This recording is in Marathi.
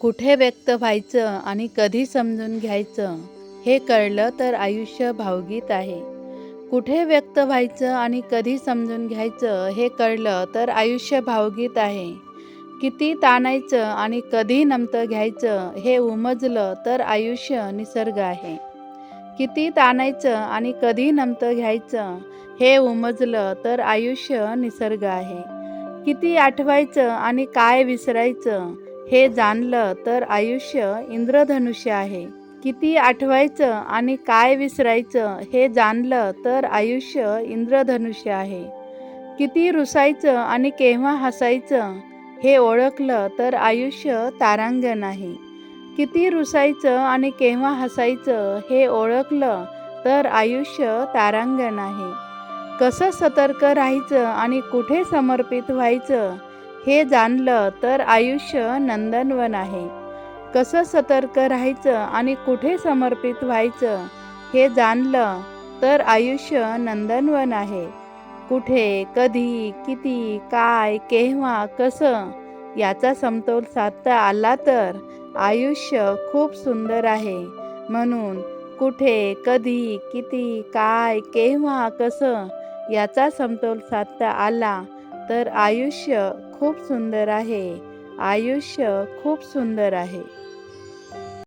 कुठे व्यक्त व्हायचं आणि कधी समजून घ्यायचं हे कळलं तर आयुष्य भावगीत आहे. कुठे व्यक्त व्हायचं आणि कधी समजून घ्यायचं हे कळलं तर आयुष्य भावगीत आहे. किती ताणायचं आणि कधी नमतं घ्यायचं हे उमजलं तर आयुष्य निसर्ग आहे. किती ताणायचं आणि कधी नमतं घ्यायचं हे उमजलं तर आयुष्य निसर्ग आहे. किती आठवायचं आणि काय विसरायचं हे जाणलं तर आयुष्य इंद्रधनुष्य आहे. किती आठवायचं आणि काय विसरायचं हे जाणलं तर आयुष्य इंद्रधनुष्य आहे. किती रुसायचं आणि केव्हा हसायचं हे ओळखलं तर आयुष्य तारांगण आहे किती रुसायचं आणि केव्हा हसायचं हे ओळखलं तर आयुष्य तारांगण आहे कसं सतर्क राहायचं आणि कुठे समर्पित व्हायचं हे जाणलं तर आयुष्य नंदनवन आहे. कसं सतर्क राहायचं आणि कुठे समर्पित व्हायचं हे जाणलं तर आयुष्य नंदनवन आहे. कुठे कधी किती काय केव्हा कसं याचा समतोल साधता आला तर आयुष्य खूप सुंदर आहे. म्हणून कुठे कधी किती काय केव्हा कसं याचा समतोल साधता आला तर आयुष्य खूप सुंदर आहे. आयुष्य खूप सुंदर आहे.